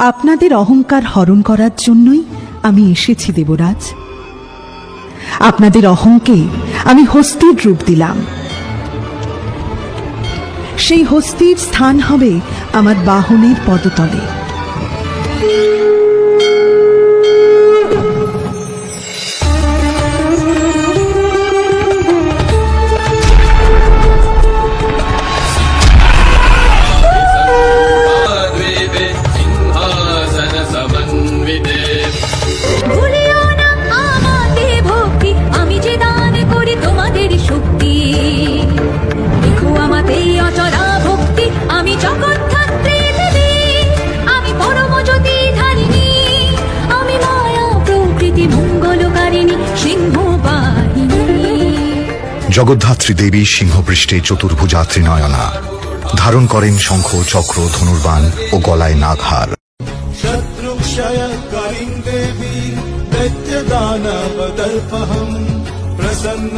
আপনাদের অহংকার হরণ করার জন্যই আমি এসেছি, দেবরাজ। আপনাদের অহংকে আমি হস্তির রূপ দিলাম। সেই হস্তির স্থান হবে আমার বাহনের পদতলে। জগদ্ধাত্রী দেবী সিংহপৃষ্ঠে চতুর্ভুজা ত্রিনয়না ধারণ করেন শঙ্খ চক্র ধনুর্বান ও গলায় নাঘার প্রসন্ন